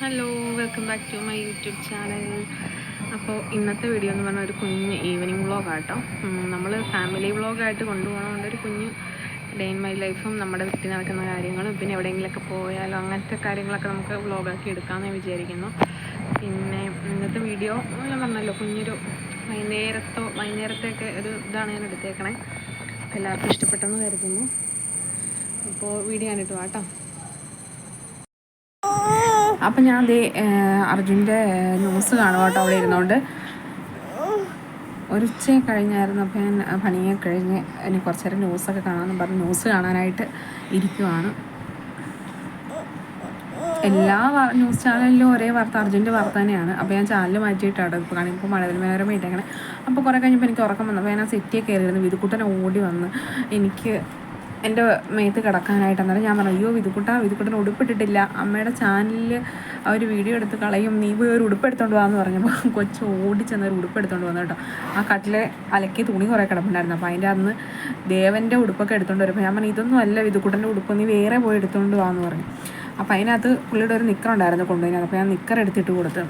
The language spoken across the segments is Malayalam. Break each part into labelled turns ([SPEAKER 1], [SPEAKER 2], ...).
[SPEAKER 1] Hello welcome back to my YouTube channel അപ്പോൾ ഇന്നത്തെ വീഡിയോ എന്ന് പറഞ്ഞാൽ ഒരു കുഞ്ഞ് ഈവനിങ് വ്ളോഗ് ആട്ടോ. നമ്മൾ ഫാമിലി വ്ളോഗായിട്ട് കൊണ്ടുപോകണതുകൊണ്ട് ഒരു കുഞ്ഞ് ഡേ ഇൻ മൈ ലൈഫും നമ്മുടെ വീട്ടിൽ നടക്കുന്ന കാര്യങ്ങളും പിന്നെ എവിടെയെങ്കിലുമൊക്കെ പോയാലോ അങ്ങനത്തെ കാര്യങ്ങളൊക്കെ നമുക്ക് വ്ളോഗാക്കി എടുക്കാമെന്ന് വിചാരിക്കുന്നു. പിന്നെ ഇന്നത്തെ വീഡിയോ ഞാൻ പറഞ്ഞല്ലോ കുഞ്ഞൊരു വൈകുന്നേരത്തോ വൈകുന്നേരത്തെയൊക്കെ ഒരു ഇതാണ് ഞാൻ എടുത്തേക്കണേ. എല്ലാവർക്കും ഇഷ്ടപ്പെട്ടെന്ന് കരുതുന്നു. അപ്പോൾ വീഡിയോ ഞാനിട്ട് വാട്ടോ അപ്പം ഞാൻ ദേ അർജുന്റെ ന്യൂസ് കാണും കേട്ടോ അവിടെ ഇരുന്നുകൊണ്ട് ഒരു ഉച്ച കഴിഞ്ഞായിരുന്നു അപ്പം ഞാൻ പണിയെ കഴിഞ്ഞ് ഇനി കുറച്ച് നേരം ന്യൂസൊക്കെ കാണാമെന്ന് പറഞ്ഞ് ന്യൂസ് കാണാനായിട്ട് ഇരിക്കുവാണ്. എല്ലാ ന്യൂസ് ചാനലിലും ഒരേ വാർത്ത അർജുന്റെ വാർത്ത തന്നെയാണ്. അപ്പോൾ ഞാൻ ചാനൽ മാറ്റിയിട്ടാണ് ഇപ്പോൾ കാണും ഇപ്പോൾ മഴവിൽ മനോരമ ഇട്ടേക്കണേ അപ്പോൾ കുറേ കഴിഞ്ഞപ്പോൾ എനിക്ക് ഉറക്കം വന്നു. അപ്പോൾ ഞാൻ ആ സെറ്റിയെ കയറിയിരുന്നു. വിതുക്കുട്ടനെ ഓടി വന്ന് എനിക്ക് എന്റെ മേത്ത് കിടക്കാനായിട്ട് അന്നേരം ഞാൻ പറഞ്ഞു അയ്യോ വിതുക്കുട്ടാ വിതുക്കുട്ടൻ ഉടുപ്പിട്ടിട്ടില്ല. അമ്മയുടെ ചാനലിൽ ആ ഒരു വീഡിയോ എടുത്ത് കളയും. നീ പോയി ഒരു ഉടുപ്പെടുത്തോണ്ട് വാന്ന് പറഞ്ഞപ്പോൾ കൊച്ചു ഓടിച്ചെന്ന് ഒരു ഉടുപ്പെടുത്തോണ്ട് വന്നു കേട്ടോ. ആ കട്ടിലെ അലക്കി തുണി കുറേ കിടപ്പുണ്ടായിരുന്നു. അപ്പോൾ അതിന്റെ അന്ന് ദേവന്റെ ഉടുപ്പൊക്കെ എടുത്തോണ്ട് വരുമ്പോൾ ഞാൻ പറഞ്ഞു ഇതൊന്നും അല്ല വിതുക്കുട്ടന്റെ ഉടുപ്പ്. നീ വേറെ പോയി എടുത്തോണ്ട് വാന്ന് പറഞ്ഞു. അപ്പോൾ അതിനകത്ത് പുള്ളിയുടെ ഒരു നിക്കർ ഉണ്ടായിരുന്നു കൊണ്ടുപോയി അപ്പോൾ ഞാൻ നിക്കർ എടുത്തിട്ട് കൊടുത്തു.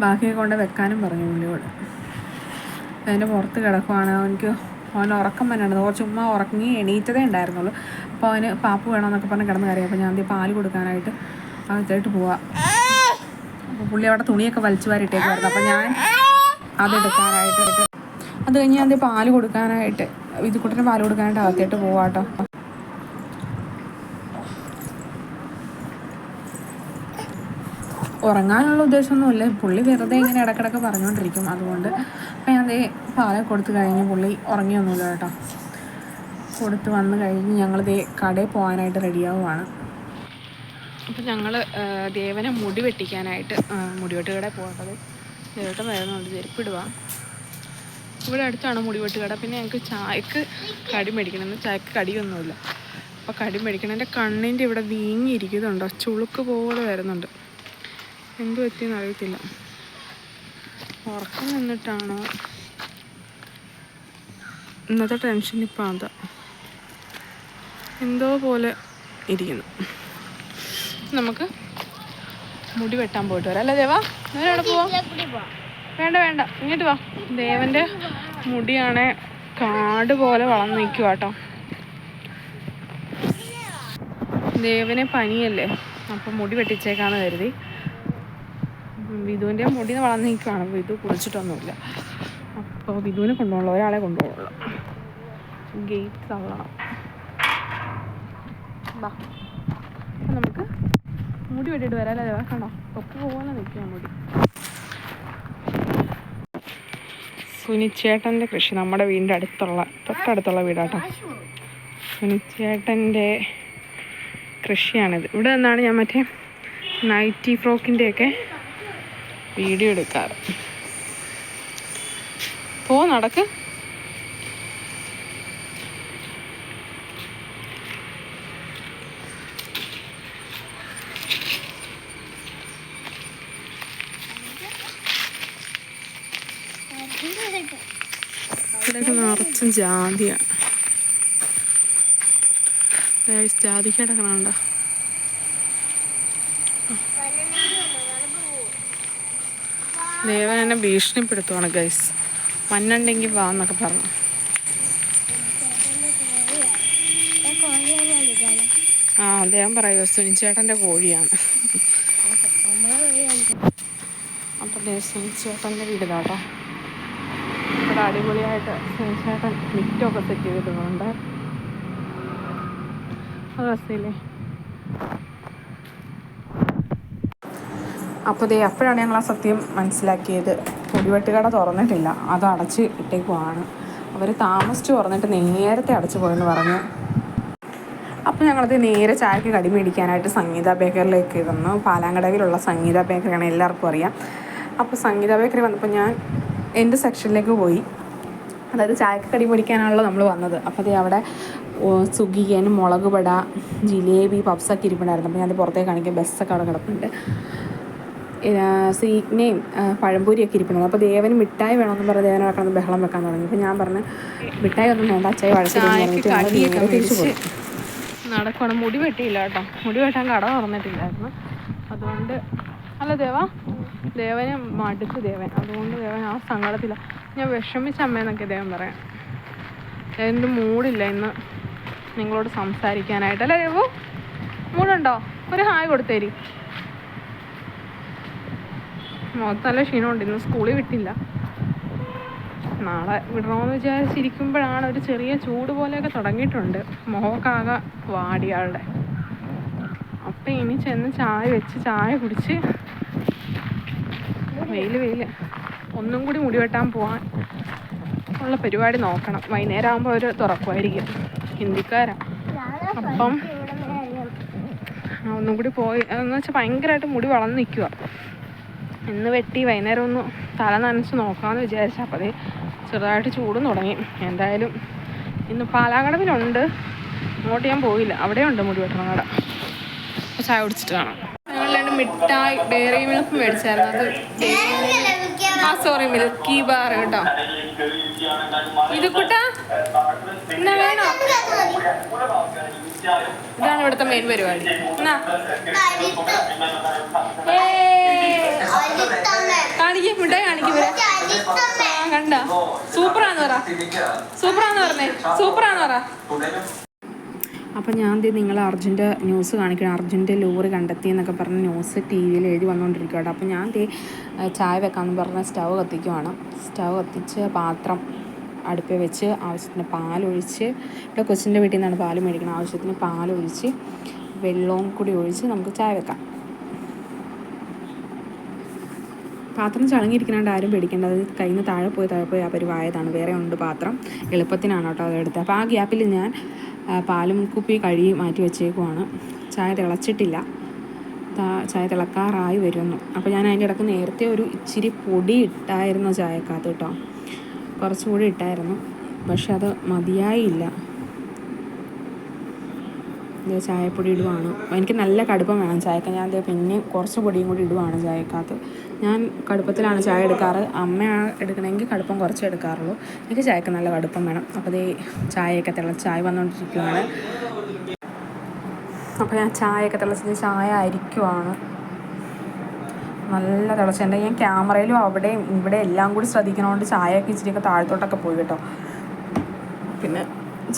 [SPEAKER 1] ബാക്കിയൊക്കെ കൊണ്ട് വെക്കാനും പറഞ്ഞു പുള്ളിയോട്. അതിന്റെ പുറത്ത് കിടക്കുവാണ്. എനിക്ക് അവൻ ഉറക്കം വന്നിട്ടുണ്ട് കുറച്ച് ചുമ്മാ ഉറങ്ങി എണീറ്റതേ ഉണ്ടായിരുന്നുള്ളൂ. അപ്പോൾ അവന് പാപ്പ് വേണമെന്നൊക്കെ പറഞ്ഞ് കിടന്ന് കറിയാം അപ്പോൾ ഞാൻ പാൽ കൊടുക്കാനായിട്ട് അകത്തായിട്ട് പോവാം. അപ്പോൾ പുള്ളി അവിടെ തുണിയൊക്കെ വലിച്ചു വാരിട്ടേക്കായിരുന്നു അപ്പോൾ ഞാൻ അതെടുക്കാനായിട്ട് അത് കഴിഞ്ഞ് ഞാൻ പാൽ കൊടുക്കാനായിട്ട് ഇത് കുട്ടന്റെ പാൽ കൊടുക്കാനായിട്ട് അകത്തേട്ട് പോവാട്ടോ. ഉറങ്ങാനുള്ള ഉദ്ദേശമൊന്നുമില്ല. പുള്ളി വെറുതെ ഇങ്ങനെ ഇടക്കിടക്ക് പറഞ്ഞുകൊണ്ടിരിക്കും. അതുകൊണ്ട് അപ്പം ഞാൻ അതേ പാലം കൊടുത്തു കഴിഞ്ഞ് പുള്ളി ഉറങ്ങിയൊന്നുമില്ല കേട്ടോ. കൊടുത്ത് വന്ന് കഴിഞ്ഞ് ഞങ്ങൾ ദേ കടയിൽ പോകാനായിട്ട് റെഡിയാവുകയാണ് അപ്പം ഞങ്ങൾ ദേവനെ മുടി വെട്ടിക്കാനായിട്ട് മുടിവെട്ട് കടയിൽ പോകേണ്ടത്. ദേവട്ടം വരുന്നുണ്ട് ചെരുപ്പിടുക ഇവിടെ അടുത്താണ് മുടിവെട്ട് കട. പിന്നെ ഞങ്ങൾക്ക് ചായക്ക് കടി മേടിക്കണം ചായക്ക് കടിയൊന്നുമില്ല. അപ്പോൾ കടി മേടിക്കണം എന്റെ കണ്ണിന്റെ ഇവിടെ വീങ്ങിയിരിക്കുന്നുണ്ടോ? ചുളുക്ക് പോലെ വരുന്നുണ്ട്. എന്ത് പറ്റിയെന്ന് അറിയത്തില്ല. ഉറക്കം നിന്നിട്ടാണോ ഇന്നത്തെ ടെൻഷൻ ഇപ്പം അതാ. എന്തോ പോലെ ഇരിക്കുന്നു. നമുക്ക് മുടി വെട്ടാൻ പോയിട്ട് വരാം. അല്ലേ ദേവാ? നേരെ പോവാ. വേണ്ട വേണ്ട. ഇങ്ങോട്ട് വാ. ദേവന്റെ മുടിയാണെ കാട് പോലെ വളർന്നു നിൽക്കുക കേട്ടോ ദേവനെ പനിയല്ലേ? അപ്പം മുടി വെട്ടിച്ചേക്കാന്ന് കരുതി. വിധുവിന്റെ മുടി വളർന്നു നിൽക്കുകയാണ് വിധു കുളിച്ചിട്ടൊന്നുമില്ല. അപ്പോൾ വിധുവിനെ കൊണ്ടുപോകണം. ഒരാളെ കൊണ്ടുപോകണം. ഗേറ്റ് തള്ളണം. ബാ നമുക്ക് മുടി വെട്ടിട്ട് വരാം അല്ലേ? കണ്ടോ? പോകാൻ പോലെ നിൽക്കുക മുടി. സുനിച്ചേട്ടന്റെ കൃഷി നമ്മുടെ വീടിന്റെ അടുത്തുള്ള തൊട്ടടുത്തുള്ള വീടാട്ടോ. സുനിച്ചേട്ടന്റെ കൃഷിയാണിത്. ഇവിടെ നിന്നാണ് ഞാൻ മറ്റേ നൈറ്റി ഫ്രോക്കിന്റെയൊക്കെ വീഡിയോ എടുക്കാറ്. പോ നടക്ക്. ഇവിടെയൊക്കെ നിറച്ചും ജാതിയാണ് ജാതിക്ക് ദേവൻ എന്നെ ഭീഷണിപ്പെടുത്തുവാണ് ഗൈസ് മണ്ണുണ്ടെങ്കിൽ വാ എന്നൊക്കെ പറഞ്ഞു. ആ അദ്ദേഹം പറയുമോ സുനിച്ചേട്ടന്റെ കോഴിയാണ്. അപ്പം സുനിച്ചേട്ടന്റെ വീട് കേട്ടോ ഇവിടെ അടിപൊളിയായിട്ട് സുനിച്ചേട്ടൻ മിറ്റൊക്കെ സെറ്റ് ചെയ്തിട്ടുണ്ട് അത് രസമില്ലേ? അപ്പോൾ ദേ അപ്പോഴാണ് ഞങ്ങൾ ആ സത്യം മനസ്സിലാക്കിയത്. പൊടിവെട്ടുകട തുറന്നിട്ടില്ല. അത് അടച്ച് ഇട്ടേക്കുവാണ്. അവർ താമസിച്ച് തുറന്നിട്ട് നേരത്തെ അടച്ചു പോയെന്ന് പറഞ്ഞു. അപ്പോൾ ഞങ്ങളത് നേരെ ചായക്ക് കടി മേടിക്കാനായിട്ട് സംഗീത ബേക്കറിലേക്ക് ഇരുന്നു പാലാങ്കടവിലുള്ള സംഗീത ബേക്കറിയാണ് എല്ലാവർക്കും അറിയാം. അപ്പോൾ സംഗീത ബേക്കറി വന്നപ്പോൾ ഞാൻ എന്റെ സെക്ഷനിലേക്ക് പോയി. അതായത് ചായക്ക് കടി മേടിക്കാനാണല്ലോ നമ്മൾ വന്നത്. അപ്പോൾ അതേ അവിടെ സുഗിയൻ മുളക് പട ജിലേബി പപ്സൊക്കെ ഇരിപ്പുണ്ടായിരുന്നു. അപ്പോൾ ഞാൻ പുറത്തേക്ക് കാണിക്കാൻ ബസ്സൊക്കെ അവിടെ കിടപ്പുണ്ട്. സ്വീറ്റ്നെയും പഴംപൊരിയൊക്കെ ഇരിക്കുന്നത് അപ്പോൾ ദേവന് മിഠായി വേണമെന്ന് പറഞ്ഞ് ദേവനെ വെക്കണം ബഹളം വെക്കാൻ തുടങ്ങി. അപ്പോൾ ഞാൻ പറഞ്ഞു മിഠായി ഒന്നും വേണ്ട അച്ചായി വഴക്കി തിരിച്ചു നടക്കണം മുടി വെട്ടിയില്ല കേട്ടോ. മുടി വെട്ടാൻ കട തുറന്നിട്ടില്ലായിരുന്നു. അതുകൊണ്ട് അല്ല ദേവ ദേവനെ മടുത്ത് ദേവൻ. അതുകൊണ്ട് ദേവൻ ആ സങ്കടത്തില്ല ഞാൻ വിഷമിച്ച അമ്മയെന്നൊക്കെ ദേവൻ പറയാം. ദേവന്റെ മൂടില്ല. ഇന്ന് നിങ്ങളോട് സംസാരിക്കാനായിട്ട്. അല്ലേ ദേവു? മൂടുണ്ടോ? ഒരു ഹായ് കൊടുത്തേരി. മുഖത്ത് നല്ല ക്ഷീണമുണ്ട്. ഇന്ന് സ്കൂളിൽ വിട്ടില്ല. നാളെ വിടണമെന്ന് വിചാരിച്ചിരിക്കുമ്പോഴാണ് ഒരു ചെറിയ ചൂട് പോലെയൊക്കെ തുടങ്ങിയിട്ടുണ്ട്. മുഖക്കാകെ വാടിയാളുടെ അപ്പം ഇനി ചെന്ന് ചായ വെച്ച് ചായ കുടിച്ച് വെയിൽ വെയിൽ ഒന്നും കൂടി മുടി വെട്ടാൻ പോവാൻ ഉള്ള പരിപാടി നോക്കണം. വൈകുന്നേരം ആകുമ്പോൾ അവർ തുറക്കുമായിരിക്കും. ഹിന്ദിക്കാരാണ് അപ്പം ഒന്നും കൂടി പോയി. എന്ന് വെച്ചാൽ ഭയങ്കരമായിട്ട് മുടി വളർന്ന് നിൽക്കുക ഇന്ന് വെട്ടി വൈകുന്നേരം ഒന്ന് തല നനച്ച് നോക്കാമെന്ന് വിചാരിച്ചാൽ അപ്പോൾ അതേ ചെറുതായിട്ട് ചൂടും തുടങ്ങി. എന്തായാലും ഇന്ന് പാലാകടവിലുണ്ട്. അങ്ങോട്ട് ഞാൻ പോയില്ല. അവിടെയുണ്ട് മുടി വെട്ടണം കട. ചായ കുടിച്ചിട്ട് കാണാം. ഞങ്ങൾ രണ്ട് മിഠായി ഡെയറി മിൽക്ക് മേടിച്ചായിരുന്നു. അത് ആ സോറി മിൽക്കി ബാർ കേട്ടോ. ഇത് കുട്ടാ. എന്നാ വേണോ? ഇതാണ് ഇവിടുത്തെ മെയിൻ പരിപാടി. കാണിക്കും മിഠായി കാണിക്കും കണ്ട. സൂപ്പറാന്ന് പറ. സൂപ്പറാന്ന് പറഞ്ഞേ. സൂപ്പറാന്ന് പറ. അപ്പം ഞാൻ ദേ നിങ്ങൾ അർജുന്റെ ന്യൂസ് കാണിക്കണം. അർജുന്റെ ലോറി കണ്ടെത്തി എന്നൊക്കെ പറഞ്ഞ് ന്യൂസ് ടി വിയിൽ എഴുതി വന്നുകൊണ്ടിരിക്കുക കേട്ടോ അപ്പം ഞാൻ എന്ത് ചായ വെക്കാമെന്ന് പറഞ്ഞ സ്റ്റവ് കത്തിക്കുവാണ്. സ്റ്റവ് കത്തിച്ച് പാത്രം അടുപ്പിൽ വെച്ച് ആവശ്യത്തിന് പാലൊഴിച്ച് ഇവിടെ കൊച്ചിന്റെ വീട്ടിൽ നിന്നാണ് പാൽ മേടിക്കുന്നത് ആവശ്യത്തിന് പാലൊഴിച്ച് വെള്ളവും കൂടി ഒഴിച്ച് നമുക്ക് ചായ വെക്കാം. പാത്രം ചളങ്ങിയിരിക്കുന്നതുകൊണ്ട് ആരും പേടിക്കേണ്ട. അത് കയ്യിൽ താഴെ പോയി താഴെ പോയി ആ പരിവായതാണ് വേറെ ഉണ്ട് പാത്രം. എളുപ്പത്തിനാണ് കേട്ടോ അതെടുത്തത് അപ്പോൾ ആ ഗ്യാപ്പിൽ ഞാൻ പാലും കുപ്പി കഴുകി മാറ്റി വെച്ചേക്കുവാണ്. ചായ തിളച്ചിട്ടില്ല. ചായ തിളക്കാറായി വരുന്നു. അപ്പോൾ ഞാൻ അതിന്റെ ഇടയ്ക്ക് നേരത്തെ ഒരു ഇച്ചിരി പൊടി ഇട്ടായിരുന്നു ചായക്കകത്ത് കേട്ടോ. കുറച്ചുകൂടി ഇട്ടായിരുന്നു. പക്ഷെ അത് മതിയായില്ല. ഇത് ചായപ്പൊടി ഇടുവാണ്. എനിക്ക് നല്ല കടുപ്പം വേണം ചായക്ക്. ഞാൻ പിന്നെ കുറച്ച് പൊടിയും കൂടി ഇടുവാണ് ചായക്കകത്ത്. ഞാൻ കടുപ്പത്തിലാണ് ചായ എടുക്കാറ്. അമ്മയാണ് എടുക്കണമെങ്കിൽ കടുപ്പം കുറച്ച് എടുക്കാറുള്ളൂ. എനിക്ക് ചായക്ക് നല്ല കടുപ്പം വേണം. അപ്പോൾ ദേ ചായയൊക്കെ തിളച്ച് ചായ വന്നുകൊണ്ടിരിക്കുകയാണ് അപ്പോൾ ഞാൻ ചായയൊക്കെ തിളച്ചത് ചായ അരിക്കുവാണ്. നല്ല തിളച്ചുണ്ട് ഞാൻ ക്യാമറയിലും അവിടെയും ഇവിടെ എല്ലാം കൂടി ശ്രദ്ധിക്കണോണ്ട് ചായയൊക്കെ ഇച്ചിരിയൊക്കെ താഴത്തോട്ടൊക്കെ പോയി കേട്ടോ. പിന്നെ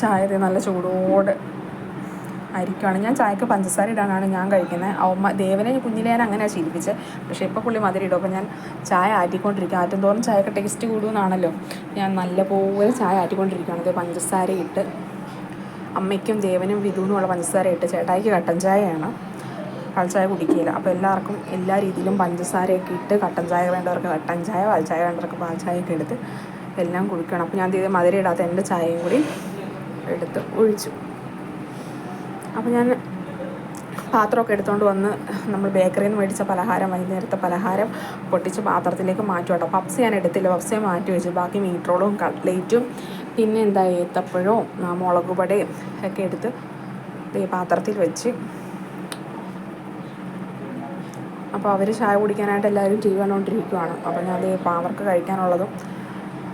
[SPEAKER 1] ചായ നല്ല ചൂടോടെ ആയിരിക്കുവാണ് ഞാൻ ചായക്ക് പഞ്ചസാര ഇടാനാണ് ഞാൻ കഴിക്കുന്നത് അവമ്മ ദേവനെ കുഞ്ഞിലെ ഞാൻ അങ്ങനെയാണ് ശീലിപ്പിച്ചത് പക്ഷേ ഇപ്പോൾ പുള്ളി മധുരം ഇടും. അപ്പോൾ ഞാൻ ചായ ആറ്റിക്കൊണ്ടിരിക്കുക ആറ്റം തോറും ചായക്ക് ടേസ്റ്റ് കൂടുമെന്നാണല്ലോ ഞാൻ നല്ലപോലെ ചായ ആറ്റിക്കൊണ്ടിരിക്കുകയാണ് ഇത് പഞ്ചസാര ഇട്ട് അമ്മയ്ക്കും ദേവനും വിധുവിനുമുള്ള പഞ്ചസാര ഇട്ട് ചേട്ടായിക്ക് കട്ടൻ ചായയാണ്. പാൽ കുടിക്കുകയില്ല. അപ്പോൾ എല്ലാവർക്കും എല്ലാ രീതിയിലും പഞ്ചസാരയൊക്കെ ഇട്ട് കട്ടൻ ചായ വേണ്ടവർക്ക് കട്ടൻ ചായ പാൽച്ചായ ചായ വേണ്ടവർക്ക് പാൽച്ചായയൊക്കെ എടുത്ത് എല്ലാം കുടിക്കണം. അപ്പോൾ ഞാൻ ഇത് മധുര ഇടാത്ത എന്റെ ചായയും കൂടി എടുത്ത് ഒഴിച്ചു. അപ്പോൾ ഞാൻ പാത്രമൊക്കെ എടുത്തുകൊണ്ട് വന്ന് നമ്മൾ ബേക്കറിയിൽ നിന്ന് മേടിച്ച പലഹാരം വൈകുന്നേരത്തെ പലഹാരം പൊട്ടിച്ച് പാത്രത്തിലേക്ക് മാറ്റും കേട്ടോ. പപ്സ് ഞാൻ എടുത്തില്ല. പപ്സയെ മാറ്റി വെച്ചു. ബാക്കി മീറ്ററോളും കട്ട്ലേറ്റും പിന്നെ എന്താ ഏത്തപ്പഴവും മുളക് പടയും ഒക്കെ എടുത്ത് പാത്രത്തിൽ വെച്ച് അപ്പോൾ അവർ ചായ കുടിക്കാനായിട്ട് എല്ലാവരും ടി വി കണ്ടുകൊണ്ടിരിക്കുവാണ്. അപ്പോൾ ഞാൻ അത് അവർക്ക് കഴിക്കാനുള്ളതും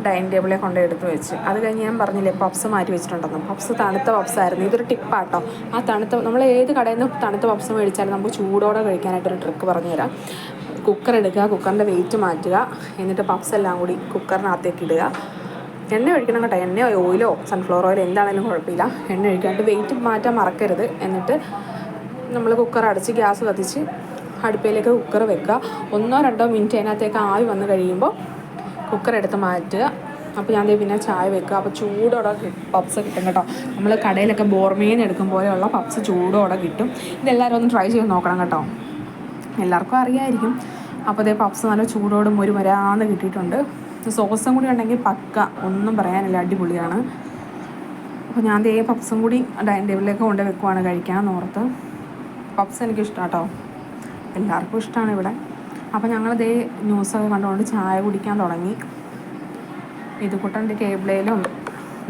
[SPEAKER 1] ഡൈനിങ് ടേബിളിൽ കൊണ്ട് എടുത്ത് വെച്ച്. അത് കഴിഞ്ഞ് ഞാൻ പറഞ്ഞില്ലേ പപ്സ് മാറ്റി വെച്ചിട്ടുണ്ടെന്ന്. പപ്സ് തണുത്ത പപ്സായിരുന്നു. ഇതൊരു ടിപ്പാട്ടോ. ആ തണുത്ത നമ്മൾ ഏത് കടയിൽ നിന്ന് തണുത്ത പപ്സ് മേടിച്ചാലും നമുക്ക് ചൂടോടെ കഴിക്കാനായിട്ടൊരു ട്രിക്ക് പറഞ്ഞു തരാം. കുക്കർ എടുക്കുക കുക്കറിന്റെ വെയിറ്റ് മാറ്റുക എന്നിട്ട് പപ്സ് എല്ലാം കൂടി കുക്കറിനകത്തേക്ക് ഇടുക. എണ്ണ ഒഴിക്കണം കേട്ടോ. എണ്ണയോ ഓയിലോ സൺഫ്ലവർ ഓയിൽ എന്താണെങ്കിലും കുഴപ്പമില്ല. എണ്ണ ഒഴിക്കാണ്ട് വെയിറ്റ് മാറ്റാൻ മറക്കരുത്. എന്നിട്ട് നമ്മൾ കുക്കർ അടച്ച് ഗ്യാസ് കത്തിച്ച് അടുപ്പിലേക്ക് കുക്കർ വെക്കുക. ഒന്നോ രണ്ടോ മിനിറ്റ് അതിനകത്തേക്ക് ആവി വന്നു കഴിയുമ്പോൾ കുക്കർ എടുത്ത് മാറ്റുക. അപ്പോൾ ഞാൻ പിന്നെ ചായ വെക്കുക. അപ്പോൾ ചൂടോടെ പപ്സ് കിട്ടും കേട്ടോ. നമ്മൾ കടയിലൊക്കെ ബോർമേന്ന് എടുക്കും പോലെയുള്ള പപ്സ് ചൂടോടെ കിട്ടും. ഇതെല്ലാവരും ഒന്ന് ട്രൈ ചെയ്ത് നോക്കണം കേട്ടോ. എല്ലാവർക്കും അറിയായിരിക്കും. അപ്പോൾ അതേ പപ്സ് നല്ല ചൂടോടും ഒരു വരാന്ന് കിട്ടിയിട്ടുണ്ട്. സോസും കൂടി ഉണ്ടെങ്കിൽ പക്ക. ഒന്നും പറയാനില്ല. അടിപൊളിയാണ്. അപ്പോൾ ഞാൻ ദേ പപ്സും കൂടി ഡൈനിങ് ടേബിളിലേക്ക് കൊണ്ട് വെക്കുവാണ് കഴിക്കാൻ ഓർത്ത്. പപ്സ് എനിക്കിഷ്ടം കേട്ടോ എല്ലാവർക്കും ഇഷ്ടമാണ് ഇവിടെ. അപ്പോൾ ഞങ്ങൾ ദേ ന്യൂസൊക്കെ കണ്ടുകൊണ്ട് ചായ കുടിക്കാൻ തുടങ്ങി. ഇത് കുട്ടന്റെ ടേബിളിലും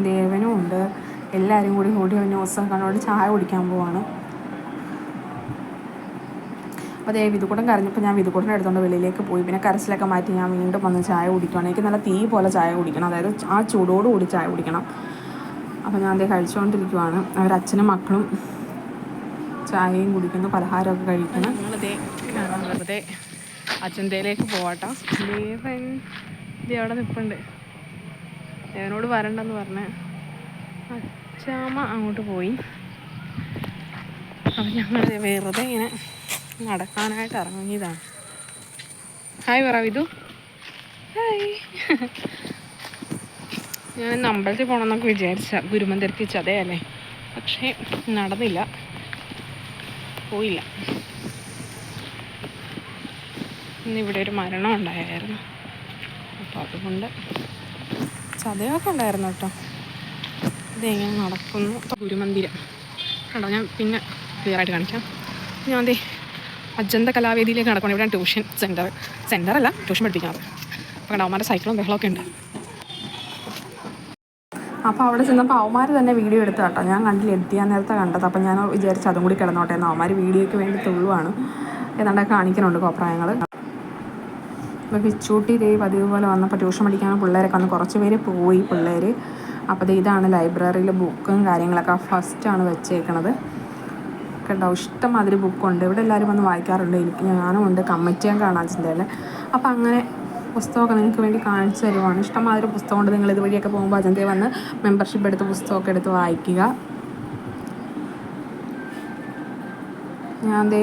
[SPEAKER 1] ദേവനും ഉണ്ട്. എല്ലാവരും കൂടി കൂടി ന്യൂസൊക്കെ കണ്ടുകൊണ്ട് ചായ കുടിക്കാൻ പോവാണ്. അപ്പോൾ ദേ വിതുകൂടം കരഞ്ഞപ്പോൾ ഞാൻ വിതുകൂടനെ എടുത്തുകൊണ്ട് വെളിയിലേക്ക് പോയി. പിന്നെ കരച്ചിലൊക്കെ മാറ്റി ഞാൻ വീണ്ടും വന്ന് ചായ കുടിക്കണം എനിക്ക് നല്ല തീ പോലെ ചായ കുടിക്കണം. അതായത് ആ ചൂടോടുകൂടി ചായ കുടിക്കണം. അപ്പോൾ ഞാൻ അതേ കഴിച്ചുകൊണ്ടിരിക്കുവാണ് അവരച്ഛനും മക്കളും ചായയും കുടിക്കുന്നു പലഹാരമൊക്കെ കഴിക്കുന്നു. ഞങ്ങളിതേ വെറുതെ അജന്തയിലേക്ക് പോവാട്ടോ. ദേവൻ ഇത് അവിടെ നിൽപ്പുണ്ട് ദേവനോട് വരണ്ടെന്ന് പറഞ്ഞ അച്ചാമ്മ അങ്ങോട്ട് പോയി. അപ്പം ഞങ്ങൾ വെറുതെ ഇങ്ങനെ നടക്കാനായിട്ട് ഇറങ്ങിയതാണ്. ഹായ് പറ വിധു ഹായ് ഞാൻ അമ്പലത്തിൽ പോകണമെന്നൊക്കെ വിചാരിച്ച ഗുരുമന്ദിരത്തിൽ ചതയല്ലേ പക്ഷേ നടന്നില്ല. പോയില്ല. ഇന്നിവിടെ ഒരു മരണം ഉണ്ടായിരുന്നു അപ്പോൾ അതുകൊണ്ട് ചതയൊക്കെ ഉണ്ടായിരുന്നു കേട്ടോ. ഇതെങ്ങനെ നടക്കുന്നു. ഗുരുമന്ദിരം. കേട്ടോ ഞാൻ പിന്നെ ക്ലിയർ ആയിട്ട് കാണിക്കാം. ഞാൻ അതെ അജന്ത കലാവേദിയിലേക്ക് നടക്കണം ഇവിടെ ട്യൂഷൻ സെന്റർ അല്ല ട്യൂഷൻ പഠിപ്പിക്കുന്നത്. അപ്പോൾ കണ്ടോ അവന്മാരുടെ സൈക്കിളും ബഹളമൊക്കെ ഉണ്ട്. അപ്പോൾ അവിടെ ചെന്നപ്പോൾ അവന്മാർ തന്നെ വീഡിയോ എടുത്ത് കേട്ടോ. ഞാൻ കണ്ടില്ല എത്തിയാൻ നേരത്തെ കണ്ടത്. അപ്പോൾ ഞാൻ വിചാരിച്ചു അതും കൂടി കിടന്നോട്ടെ എന്ന്. അവന്മാർ വീഡിയോയ്ക്ക് വേണ്ടി തുള്ളുവാണ്. ഏതാണ്ട് കാണിക്കുന്നുണ്ട് കോപ്രായങ്ങൾ അപ്പോൾ പിച്ചൂട്ടി ഇതേ പതിവ് പോലെ വന്നപ്പോൾ ട്യൂഷൻ പഠിക്കാൻ പിള്ളേരൊക്കെ വന്ന് കുറച്ച് പേര് പോയി പിള്ളേർ അപ്പോൾ ഇതാണ് ലൈബ്രറിയിൽ ബുക്കും കാര്യങ്ങളൊക്കെ. ഫസ്റ്റാണ് വെച്ചേക്കണത്. കേട്ടോ ഇഷ്ടം മാതിരി ബുക്കുണ്ട് ഇവിടെ എല്ലാവരും വന്ന് വായിക്കാറുണ്ട്. എനിക്ക് ഞാനും ഉണ്ട് കമ്മിറ്റിയും കാണാൻ ചിന്തയിൽ അപ്പോൾ അങ്ങനെ പുസ്തകമൊക്കെ നിങ്ങൾക്ക് വേണ്ടി കാണിച്ചു തരുവാണ്. ഇഷ്ടംമാതിരി പുസ്തകമുണ്ട്. നിങ്ങൾ ഇതുവഴിയൊക്കെ പോകുമ്പോൾ അജന്തേ വന്ന് മെമ്പർഷിപ്പ് എടുത്ത് പുസ്തകമൊക്കെ എടുത്ത് വായിക്കുക. ഞാൻ ദേ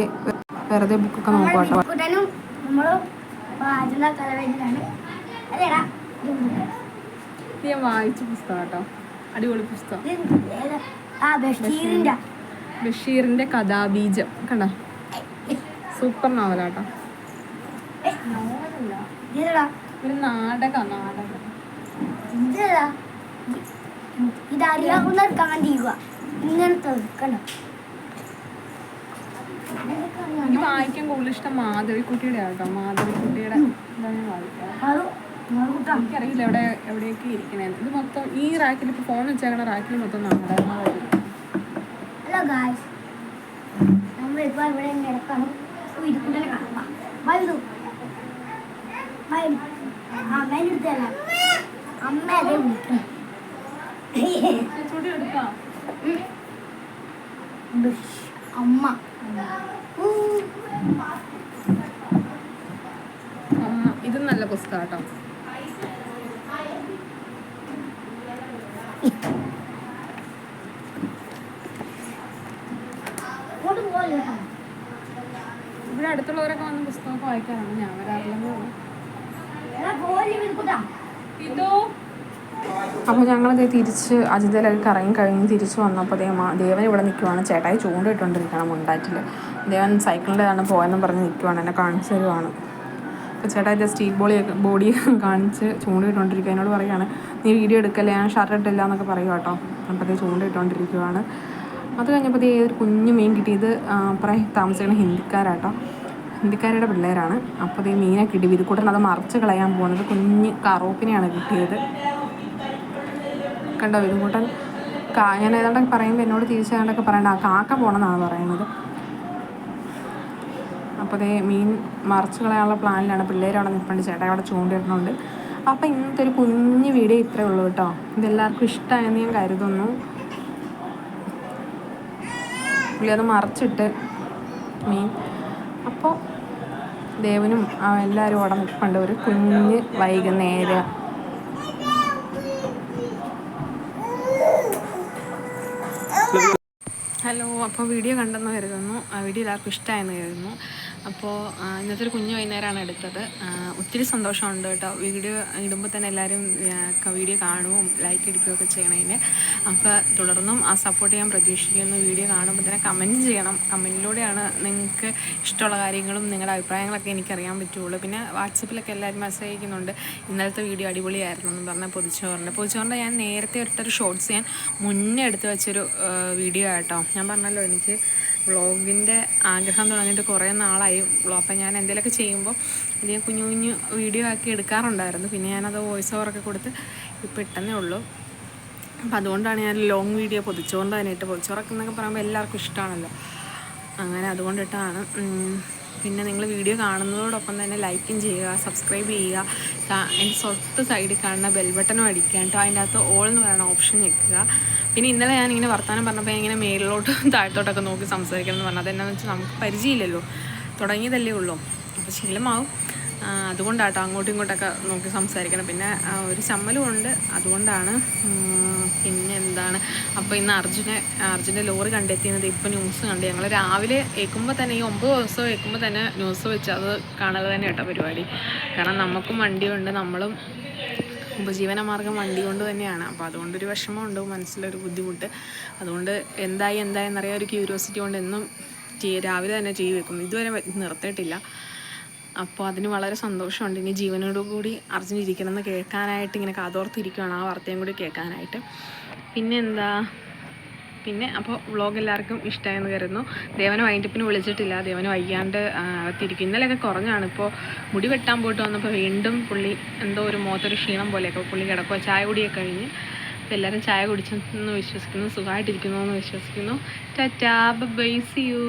[SPEAKER 1] വെറുതെ ബുക്കൊക്കെ നോക്കാം ഞാൻ വായിച്ച പുസ്തകം കേട്ടോ. അടിപൊളി പുസ്തകം.
[SPEAKER 2] ബഷീറിന്റെ.
[SPEAKER 1] കഥാബീജം. കണ്ട? സൂപ്പർ നോവലാട്ടോ
[SPEAKER 2] ഇതേതാ
[SPEAKER 1] ഒരു നാടകം നാടകം.
[SPEAKER 2] ഇതേതാ ഇത് അറിയാവുന്നവർ കമന്റ് ചെയ്യുക. ഇങ്ങനത്തെ കണ്ടോ?
[SPEAKER 1] എനിക്ക് വായിക്കാൻ കൂടുതൽ ഇഷ്ടം മാധവിക്കുട്ടിയുടെ ആട്ടോ. മാധവിക്കുട്ടിയുടെ ഇതാണ് വായിക്കാം എനിക്കറിയില്ല എവിടെ എവിടെയൊക്കെ ഇരിക്കണേ. ഇത് മൊത്തം ഈ റാക്കിൽ ഇപ്പൊ ഫോൺ വെച്ചേക്കണ റാക്കിൽ മൊത്തം നാടകങ്ങളായിരുന്നു
[SPEAKER 2] ഹലോ ഗായ്സ് നമ്മളിപ്പോൾ ഇവിടെ കിടക്കണം. ഓ ഇത് കുട്ടനെ കാണാം അടുത്തല്ല അമ്മ അമ്മ
[SPEAKER 1] ഇത് നല്ല പുസ്തകം ഇവിടെ അടുത്തുള്ളവരൊക്കെ വന്ന് പുസ്തകമൊക്കെ വായിക്കാറാണ് ഞാൻ അപ്പോൾ ഞങ്ങളത് തിരിച്ച് അജിതയിലൊക്കെ കറങ്ങി കഴിഞ്ഞ് തിരിച്ച് വന്നപ്പോൾ ദേവ ദേവൻ ഇവിടെ നിൽക്കുവാണ് ചേട്ടായി ചൂണ്ടിട്ടുകൊണ്ടിരിക്കണം മുണ്ടാറ്റിൽ ദേവൻ സൈക്കിളിന്റെതാണ് പോയെന്ന് പറഞ്ഞ് നിൽക്കുവാണ് എന്നെ കാണിച്ചു തരുവാണ്. അപ്പോൾ ചേട്ടായി സ്റ്റീൽ ബോളി ബോഡി കാണിച്ച് ചൂണ്ടിട്ടുകൊണ്ടിരിക്കുക. എന്നോട് പറയുകയാണ് നീ വീഡിയോ എടുക്കല്ലേ? ഞാൻ ഷർട്ട് ഇട്ടില്ല എന്നൊക്കെ പറയും കേട്ടോ. അപ്പോൾ അത് ചൂണ്ടിട്ടുകൊണ്ടിരിക്കുവാണ്. അത് കഴിഞ്ഞപ്പോൾ ഈ ഒരു കുഞ്ഞു മീൻ കിട്ടിയത് അപ്പുറം താമസിക്കുന്ന ഹിന്ദിക്കാരാട്ടോ. ഹിന്ദിക്കാരുടെ പിള്ളേരാണ്. അപ്പോൾ ഈ മീനെ കിട്ടി. വിതുക്കൂട്ടൻ അത് മറിച്ച് കളയാൻ പോകുന്നത് കുഞ്ഞ് കറോപ്പിനെയാണ് കിട്ടിയത്. കണ്ടോ വിതുകൂട്ടൻ കാ ഞാൻ ഏതാണ്ടൊക്കെ പറയുമ്പോൾ എന്നോട് തിരിച്ചാണ്ടൊക്കെ പറയണ്ട ആ കാക്ക പോകണമെന്നാണ് പറയുന്നത് അപ്പോൾ അതേ മീൻ മറച്ചു കളയാനുള്ള പ്ലാനിലാണ്. പിള്ളേർ അവിടെ നിൽപ്പുണ്ട് ചേട്ടാ അവിടെ ചൂണ്ടിടുന്നുണ്ട്. അപ്പോൾ ഇന്നത്തെ ഒരു കുഞ്ഞു വീഡിയോ ഇത്രയേ ഉള്ളൂ കേട്ടോ. ഇതെല്ലാവർക്കും ഇഷ്ടമായെന്ന് ഞാൻ കരുതുന്നു. പുള്ളി അത് മറച്ചിട്ട് മീൻ. അപ്പോൾ ദേവനും എല്ലാവരും അവിടെ നിൽപ്പുണ്ട് ഒരു കുഞ്ഞ് വൈകുന്നേരം. അപ്പോൾ വീഡിയോ കണ്ടെന്ന് കരുതുന്നു. വീഡിയോ എല്ലാവർക്കും ഇഷ്ടമായെന്ന് കരുതുന്നു. അപ്പോൾ ഇന്നത്തെ ഒരു കുഞ്ഞു വൈകുന്നേരമാണ് എടുത്തത്. ഒത്തിരി സന്തോഷമുണ്ട് കേട്ടോ. വീഡിയോ ഇടുമ്പോൾ തന്നെ എല്ലാവരും വീഡിയോ കാണുകയും ലൈക്ക് അടിക്കുകയൊക്കെ ചെയ്യണതിന് അപ്പോൾ തുടർന്നും ആ സപ്പോർട്ട് ചെയ്യാൻ പ്രതീക്ഷിക്കുന്നു വീഡിയോ കാണുമ്പോൾ തന്നെ കമന്റ് ചെയ്യണം. കമന്റിലൂടെയാണ് നിങ്ങൾക്ക് ഇഷ്ടമുള്ള കാര്യങ്ങളും നിങ്ങളുടെ അഭിപ്രായങ്ങളൊക്കെ എനിക്കറിയാൻ പറ്റുള്ളൂ. പിന്നെ വാട്സപ്പിലൊക്കെ എല്ലാവരും മെസ്സേജ് അയക്കുന്നുണ്ട്. ഇന്നലത്തെ വീഡിയോ അടിപൊളിയായിരുന്നു എന്ന് പറഞ്ഞാൽ പൊതിച്ചോറിന്റെ. പൊതിച്ചോറിന്റെ ഞാൻ നേരത്തെ എടുത്തൊരു ഷോർട്സ് ഞാൻ മുന്നേ എടുത്ത് വെച്ചൊരു വീഡിയോ ആട്ടോ. ഞാൻ പറഞ്ഞല്ലോ എനിക്ക് വ്ളോഗിന്റെ ആഗ്രഹം തുടങ്ങിയിട്ട് കുറേ നാളായി. അപ്പം ഞാൻ എന്തെങ്കിലുമൊക്കെ ചെയ്യുമ്പോൾ ഇത് ഞാൻ കുഞ്ഞു കുഞ്ഞു വീഡിയോ ആക്കി എടുക്കാറുണ്ടായിരുന്നു. പിന്നെ ഞാനത് വോയിസ് ഓവറൊക്കെ കൊടുത്ത് ഇപ്പോൾ ഇട്ടെന്നേ ഉള്ളൂ. അപ്പം അതുകൊണ്ടാണ് ഞാൻ ലോങ് വീഡിയോ പൊതിച്ചുകൊണ്ട് തന്നെ ഇട്ട് പൊതിച്ചോറൊക്കെ എന്നൊക്കെ പറയുമ്പോൾ എല്ലാവർക്കും ഇഷ്ടമാണല്ലോ അങ്ങനെ അതുകൊണ്ടിട്ടാണ് പിന്നെ നിങ്ങൾ വീഡിയോ കാണുന്നതോടൊപ്പം തന്നെ ലൈക്കും ചെയ്യുക സബ്സ്ക്രൈബ് ചെയ്യുക എന്റെ സ്വത്ത് സൈഡിൽ കാണുന്ന ബെൽ ബട്ടനും അടിക്കുക കേട്ടോ. അതിന്റെ അകത്ത് ഓൾ എന്ന് പറയുന്ന ഓപ്ഷൻ ഞെക്കുക പിന്നെ ഇന്നലെ ഞാൻ ഇങ്ങനെ വർത്തമാനം പറഞ്ഞപ്പോൾ ഞാൻ ഇങ്ങനെ മേളിലോട്ടും താഴത്തോട്ടൊക്കെ നോക്കി സംസാരിക്കണം എന്ന് പറഞ്ഞത് അതെന്നാന്ന് വെച്ചാൽ നമുക്ക് പരിചയമില്ലല്ലോ. തുടങ്ങിയതല്ലേ ഉള്ളൂ. അപ്പോൾ ശീലമാവും. അതുകൊണ്ടാട്ടോ അങ്ങോട്ടും ഇങ്ങോട്ടൊക്കെ നോക്കി സംസാരിക്കണം. പിന്നെ ഒരു ചമ്മലും ഉണ്ട്. അതുകൊണ്ടാണ് പിന്നെ എന്താണ്? അപ്പോൾ ഇന്ന് അർജുനെ അർജുന്റെ ലോറി കണ്ടെത്തിയത് ഇപ്പോൾ ന്യൂസ് കണ്ടു. ഞങ്ങൾ രാവിലെ കേൾക്കുമ്പോൾ തന്നെ ഈ ഒമ്പത് ദിവസം കേൾക്കുമ്പോൾ തന്നെ ന്യൂസ് വെച്ച് അത് കാണുക തന്നെ കേട്ടോ പരിപാടി. കാരണം നമുക്കും വണ്ടിയുണ്ട് നമ്മളും ഉപജീവന മാർഗം വണ്ടി കൊണ്ട് തന്നെയാണ്. അപ്പോൾ അതുകൊണ്ടൊരു വിഷമമുണ്ട് മനസ്സിലൊരു ബുദ്ധിമുട്ട്. അതുകൊണ്ട് എന്തായി എന്തായി എന്നറിയാൻ ഒരു ക്യൂരിയോസിറ്റി കൊണ്ട് എന്നും രാവിലെ തന്നെ ചെയ്ത് വെക്കും ഇതുവരെ നിർത്തിയിട്ടില്ല. അപ്പോൾ അതിന് വളരെ സന്തോഷമുണ്ട്. ഇനി ജീവനോട് കൂടി അർജുൻ ഇരിക്കണമെന്ന് കേൾക്കാനായിട്ട് ഇങ്ങനെ കാതോർത്തിരിക്കുകയാണ് ആ വാർത്തയും കൂടി കേൾക്കാനായിട്ട്. പിന്നെ എന്താ? പിന്നെ അപ്പോൾ വ്ളോഗ് എല്ലാവർക്കും ഇഷ്ടമായെന്ന് കരുതുന്നു. ദേവനെ വൈൻഡപ്പിന് വിളിച്ചിട്ടില്ല. ദേവന് വയ്യാണ്ട് തിരിക്കും ഇന്നലെയൊക്കെ കുറഞ്ഞാണ്. ഇപ്പോൾ മുടി വെട്ടാൻ പോയിട്ട് വന്നപ്പോൾ വീണ്ടും പുള്ളി എന്തോ ഒരു മോത്തൊരു ക്ഷീണം പോലെയൊക്കെ പുള്ളി കിടക്കുക ചായ കുടിയൊക്കെ കഴിഞ്ഞ് അപ്പോൾ എല്ലാവരും ചായ കുടിച്ചെന്ന് വിശ്വസിക്കുന്നു. സുഖമായിട്ടിരിക്കുന്നു എന്ന് വിശ്വസിക്കുന്നു. ടാറ്റാ. By U